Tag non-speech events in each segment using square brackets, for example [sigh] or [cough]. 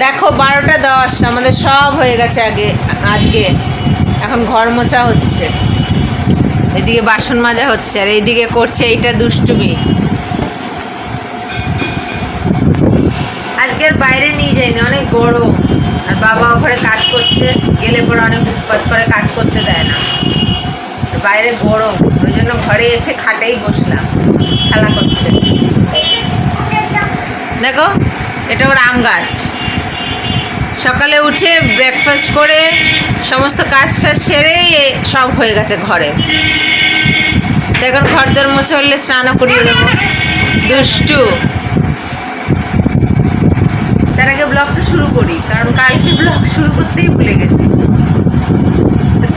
দেখো, বারোটা দশ, আমাদের সব হয়ে গেছে আগে, আজকে। এখন ঘর মোছা হচ্ছে। এদিকে বাসন মাজা হচ্ছে, আর এইদিকে করছে এইটা দুষ্টুমি। আজকের বাইরে নিয়ে যাইনি, অনেক গরম। আর বাবা ঘরে কাজ করছে, গেলে পরে অনেক উৎপাত করে, কাজ করতে দেয় না। বাইরে গরম, ওই জন্য ঘরে এসে খাটেই বসলাম, খেলা করছে। দেখো, এটা ওর আম গাছ। সকালে উঠে ব্রেকফাস্ট করে সমস্ত কাজটা সেরে সব হয়ে গেছে ঘরে। এখন ঘর দর মুছে হলে স্নানও করিয়ে দেবো। দুষ্টু। তার আগে ব্লগটা শুরু করি, কারণ কালকে ব্লগ শুরু করতেই ভুলে গেছি।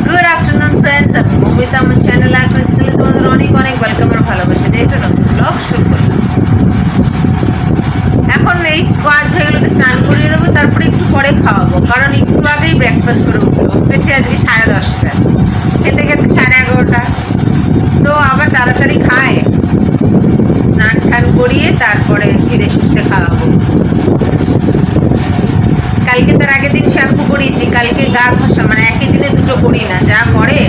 গুড আফটারনুন ফ্রেন্ডস আমি মমিতা আমার চ্যানেল আর ক্রিস্টালে তোমাদের অনেক অনেক ওয়েলকাম আর ভালোবাসা দিয়ে একটা নতুন ব্লগ শুরু করলাম এখন এই কাজ হয়ে গেলে স্নান করিয়ে দেবো তারপরে একটু পরে খাওয়াবো কারণ একটু আগেই ব্রেকফাস্ট করে উঠল উঠেছি আজকে সাড়ে দশটায় খেতে খেতে সাড়ে এগারোটা তো আবার তাড়াতাড়ি খায়। স্নান টান করিয়ে তারপরে ফিরে সুস্থে খাওয়াবো। কালকে তার আগের দিন শ্যাম্পু করিয়েছি, কালকে গা ঘষা মানে একই দিনে দুটো করি না, যা করে,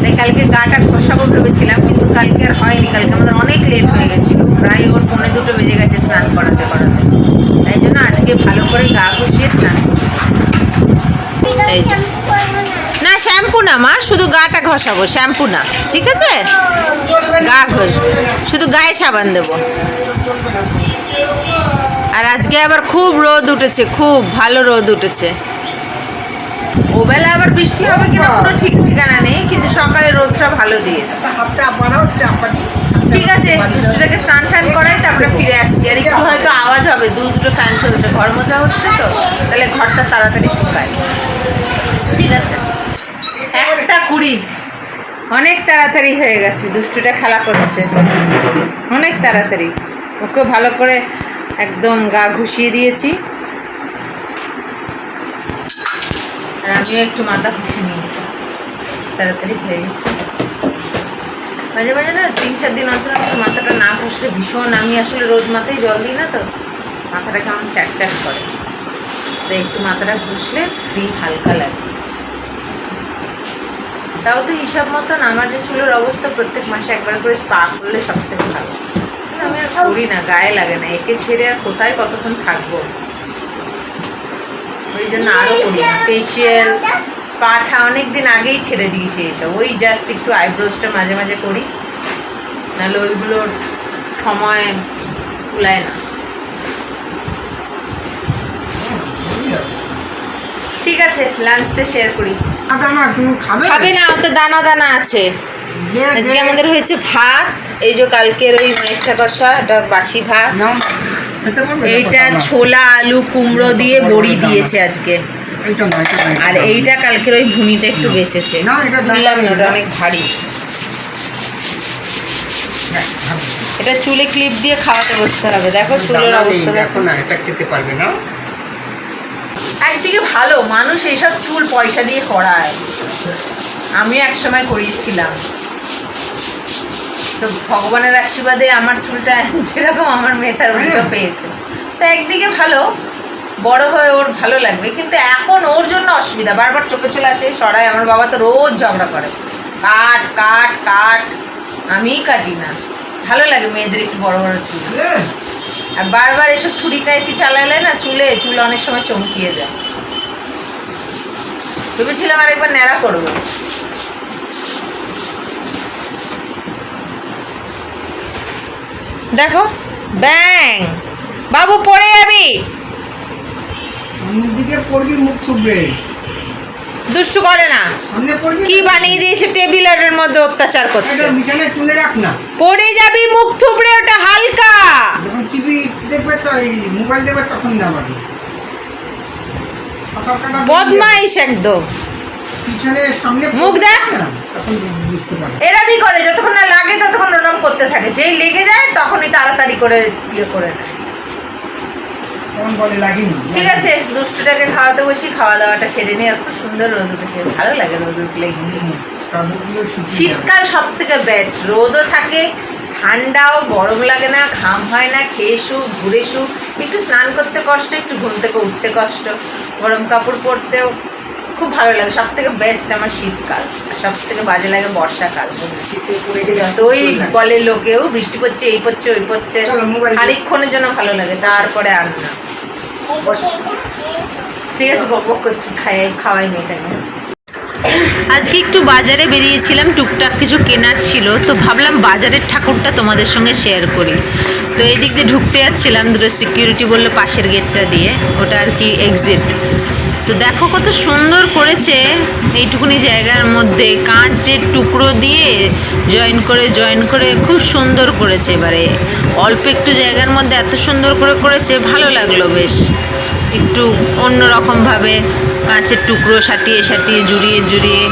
তাই কালকে গাটা ঘষাবো ভেবেছিলাম, কিন্তু কালকে আর হয়নি, কালকে আমাদের অনেক লেট হয়ে গেছিল, প্রায় ওর পৌনে দুটো বেজে গেছে স্নান করাতে করাতে। তাই জন্য আজকে ভালো করে গা ঘষিয়ে স্নান করছি। শ্যাম্পু না, মা? শুধু গাটা ঘষাবো, শ্যাম্পু না। ঠিক আছে? গা ঘষবো। শুধু গায়ে সাবান দেবো। আর আজকে আবার খুব রোদ উঠেছে, খুব ভালো রোদ উঠেছে। ওবেলা আবার বৃষ্টি হবে কিনা কোনো ঠিক ঠিকানা নেই, কিন্তু সকালে রোদটা ভালো দিয়েছে। ঠিক আছে দুষ্টুটাকে স্নান টান করাই, তারপরে ফিরে আসছি। আর একটু হয়তো আওয়াজ হবে, দু দুটো ফ্যান চলছে, ঘর মোছা হচ্ছে তো, তাহলে ঘরটা তাড়াতাড়ি শুকায়। ঠিক আছে। কুড়ি অনেক তাড়াতাড়ি হয়ে গেছে, দুষ্টুটা খেলা করছে। অনেক তাড়াতাড়ি। ওকে ভালো করে একদম গা ঘুষিয়ে দিয়েছি। আর আমিও একটু মাথা ঘুষে নিয়েছি। তাড়াতাড়ি হয়ে গেছে। মাঝে মাঝে না, তিন চার দিন অন্তর অন্তর মাথাটা না ঘষলে ভীষণ। আমি আসলে রোজ মাথায় জল দিই না তো, মাথাটা কেমন চ্যাট করে। তো একটু মাথাটা ঘষলে ফ্রি হালকা লাগে। তাও তো হিসাব মতন আমার যে চুলের অবস্থা প্রত্যেক মাসে একবার করে স্পা করলে সব থেকে ভালো আমি আর করি না, গায়ে লাগে না। একে ছেড়ে আর কোথায় কতক্ষণ থাকব? ওই জন্য আরও করি না। ফেসিয়াল স্পাটা অনেক দিন আগেই ছেড়ে দিয়েছি এসব। ওই জাস্ট একটু আইব্রোজটা মাঝে মাঝে করি নাহলে ওইগুলোর সময় কুলায় না। ঠিক আছে লাঞ্চটা শেয়ার করি। আদা না তুমি খাবে? খাবে না ওতে দানা দানা আছে আজকে আমাদের হয়েছে ভাত এই যে কালকের ওই মাইকটা কষা এটা বাসি ভাত? এইটা ছোলা আলু কুমড়ো দিয়ে বড়ি দিয়েছে আজকে। আর এইটা কালকের ওই ভুনিটা একটু বেঁচেছে। বললাম না ওটা অনেক ভারী। হ্যাঁ, এটা চুলে ক্লিপ দিয়ে খাওয়াতে বসতে হবে। দেখো চুলের অবস্থা দেখো না এটা খেতে পারবে না একদিকে ভালো, মানুষ এইসব চুল পয়সা দিয়ে করায়। আমি একসময় করিয়েছিলাম। তো ভগবানের আশীর্বাদে আমার চুলটা [laughs] যেরকম আমার মেয়ে তার। পেয়েছে। তো একদিকে ভালো, বড় হয়ে ওর ভালো লাগবে, কিন্তু এখন ওর জন্য অসুবিধা। বারবার চোখে চলে আসে সরাই আমার বাবা তো রোজ ঝগড়া করে। কাট কাট কাট আমিই কাটি না। ভালো লাগে মেয়েদের একটু বড় বড় চুল। এ, আর বারবার এসব ছুরি কাঁচি চালালে না চুলে চুল অনেক সময় চমকিয়ে যায়। ভেবেছিলাম আরেকবার ন্যাড়া করব। দেখো ব্যাং। বাবু পড়ে যাবি। দিকে পড়বি মুখ থুবড়ে। দুষ্টু করে না। কি বানিয়ে দিয়েছে টেবিলের মধ্যে অত্যাচার করছে? তুলে রাখ না। পড়ে যাবি মুখ থুবড়ে ওটা হালকা। টিভি দেখবে তো এই মোবাইল দেখবে তখন বদমাইশ একদম। পিছনে সামনে মুখ দেখ। এরমই করে যতক্ষণ না লাগে ততক্ষণ ওরম করতে থাকে। যেই লেগে যায় তখনই তাড়াতাড়ি করে ইয়ে করে নেয়। ঠিক আছে দুষ্টুটাকে খাওয়াতে বসি খাওয়া দাওয়াটা সেরে নিয়ে আর খুব সুন্দর রোদ উঠেছে। ভালো লাগে রোদ উঠলে। শীতকাল সব থেকে বেস্ট রোদও থাকে ঠান্ডাও গরম লাগে না ঘাম হয় না খেয়ে শু ঘুরে শু। একটু স্নান করতে কষ্ট একটু ঘুম থেকে উঠতে কষ্ট। গরম কাপড় পরতেও খুব ভালো লাগে সব থেকে বেস্ট আমার শীতকাল সব থেকে বাজে লাগে বর্ষাকাল। ওই বলে লোকেও বৃষ্টি পড়ছে এই পড়ছে ওই পড়ছে। খানিকক্ষণের জন্য ভালো লাগে তারপরে আর না। ঠিক আছে বক বক করছি খাই খাওয়াই মেয়েটাকে। আজকে একটু বাজারে বেরিয়েছিলাম টুকটাক কিছু কেনার ছিল তো ভাবলাম বাজারের ঠাকুরটা তোমাদের সঙ্গে শেয়ার করি। তো এই দিক দিয়ে ঢুকতে যাচ্ছিলাম দুটো সিকিউরিটি বলল পাশের গেটটা দিয়ে ওটা আর কি এক্সিট তো দেখো কত সুন্দর করেছে এইটুকুনি জায়গার মধ্যে। কাঁচের টুকরো দিয়ে জয়েন করে জয়েন করে খুব সুন্দর করেছে এবারে। অল্প একটু জায়গার মধ্যে এত সুন্দর করে করেছে, ভালো লাগল বেশ। একটু অন্যরকমভাবে কাঁচের টুকরো সাটিয়ে সাটিয়ে, জুড়িয়ে জুড়িয়ে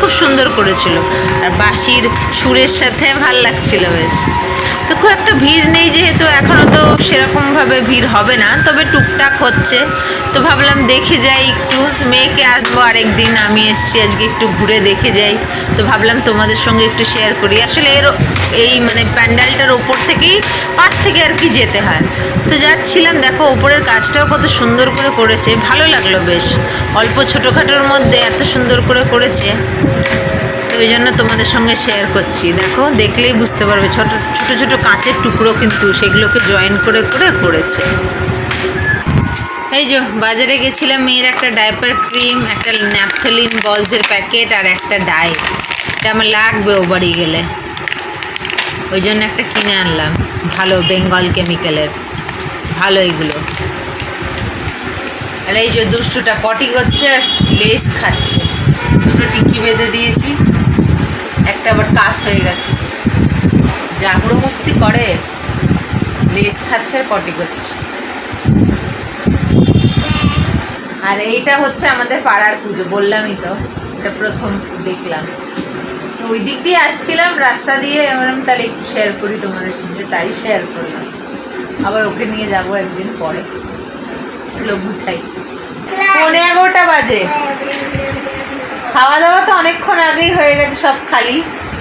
খুব সুন্দর করেছিল। আর বাঁশির সুরের সাথে ভালো লাগছিল বেশ। তো খুব একটা ভিড় নেই যেহেতু এখনও তো সেরকমভাবে ভিড় হবে না, তবে টুকটাক হচ্ছে। তো ভাবলাম দেখে যাই একটু, মেয়েকে আসব আরেকদিন, আমি এসছি আজকে একটু ঘুরে দেখে যাই। তো ভাবলাম তোমাদের সঙ্গে একটু শেয়ার করি। আসলে এর এই মানে প্যান্ডেলটার ওপর থেকেই পাশ থেকে আর কি যেতে হয়। তো যাচ্ছিলাম, দেখো ওপরের কাজটাও কত সুন্দর করে করেছে। ভালো লাগল বেশ। অল্প ছোটোখাটোর মধ্যে এত সুন্দর করে করেছে। ওই জন্য তোমাদের সঙ্গে শেয়ার করছি। দেখো, দেখলেই বুঝতে পারবে, ছোট ছোট ছোট কাঁচের টুকরো কিন্তু সেগুলোকে জয়েন করে করে করেছে। এই যে, বাজারে গেছিলাম মেয়ের একটা ডাইপার ক্রিম একটা ন্যাপথলিন বলসের প্যাকেট আর একটা ডাই এটা আমার লাগবে ও বাড়ি গেলে। ওই জন্য একটা কিনে আনলাম। ভালো বেঙ্গল কেমিক্যালের ভালো এইগুলো আর এই যে দুষ্টুটা পটি করছে, আর লেস খাচ্ছে। দুটো টিকি বেঁধে দিয়েছি। একটা আবার কাত হয়ে গেছে। জাগড়ো মস্তি করে, লেস খাচ্ছে আর পটি করছে। আর এইটা হচ্ছে আমাদের পাড়ার পুজো, বললামই তো, এটা প্রথম দেখলাম। তো ওই দিক দিয়ে আসছিলাম, রাস্তা দিয়ে আমি তাহলে একটু শেয়ার করি তোমাদের সঙ্গে। তাই শেয়ার করলাম। আবার ওকে নিয়ে যাব একদিন পরে। এগুলো গুছাই। পৌনে এগারোটা বাজে। খাওয়া দাওয়া তো অনেকক্ষণ আগেই হয়ে গেছে সব খালি।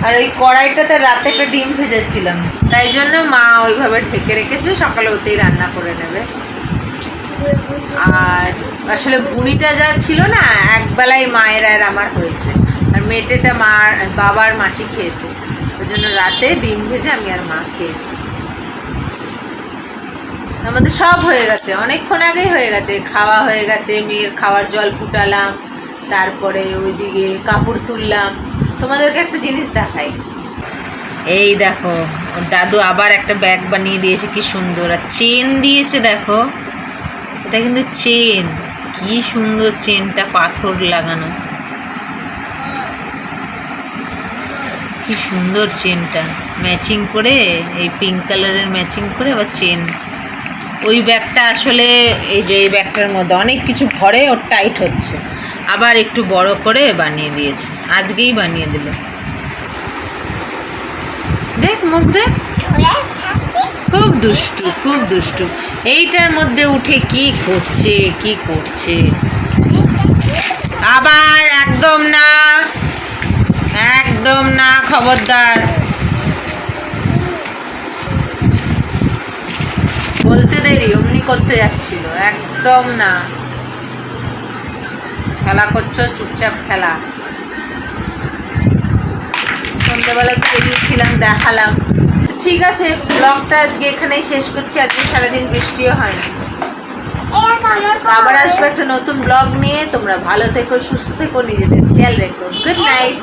আর ওই কড়াইটাতে রাতে একটা ডিম ভেজেছিলাম। তাই জন্য মা ওইভাবে ঢেকে রেখেছে, সকালে ওতেই রান্না করে নেবে। আর আসলে বুনিটা যা ছিল না একবেলায় মায়ের আর আমার হয়েছে। আর মেটেটা মার, বাবার মাসি খেয়েছে। ওই জন্য রাতে ডিম ভেজে আমি আর মা খেয়েছি। আমাদের সব হয়ে গেছে, অনেকক্ষণ আগেই হয়ে গেছে। খাওয়া হয়ে গেছে, মেয়ের খাওয়ার জল ফুটালাম। তারপরে ওইদিকে কাপড় তুললাম। তোমাদেরকে একটা জিনিস দেখাই। এই দেখো দাদু আবার একটা ব্যাগ বানিয়ে দিয়েছে, কি সুন্দর। আর চেন দিয়েছে দেখো, এটা কিন্তু চেন। কি সুন্দর চেনটা, পাথর লাগানো। কি সুন্দর চেনটা। ম্যাচিং করে, এই পিঙ্ক কালারের ম্যাচিং করে আবার চেন। ওই ব্যাগটা আসলে, এই যে এই ব্যাগটার মধ্যে অনেক কিছু ভরে, ওর টাইট হচ্ছে। আবার একটু বড় করে বানিয়ে দিয়েছে। আজকেই বানিয়ে দিল। দেখ, মুখ দেখ। খুব দুষ্টু খুব দুষ্টু। এইটার মধ্যে উঠে কি করছে কি করছে? আবার একদম না একদম না, খবরদার। বলতে দেরি, অমনি করতে যাচ্ছিল। একদম না। খেলা করছ, চুপচাপ খেলা। সন্ধ্যেবেলা তো বেরিয়েছিলাম, দেখালাম। ঠিক আছে, ব্লগটা আজকে এখানেই শেষ করছি, আজকে সারাদিন বৃষ্টিও হয়নি। আবার আসব একটা নতুন ব্লগ নিয়ে, তোমরা ভালো থেকো, সুস্থ থেকো, নিজেদের খেয়াল রেখো। Good night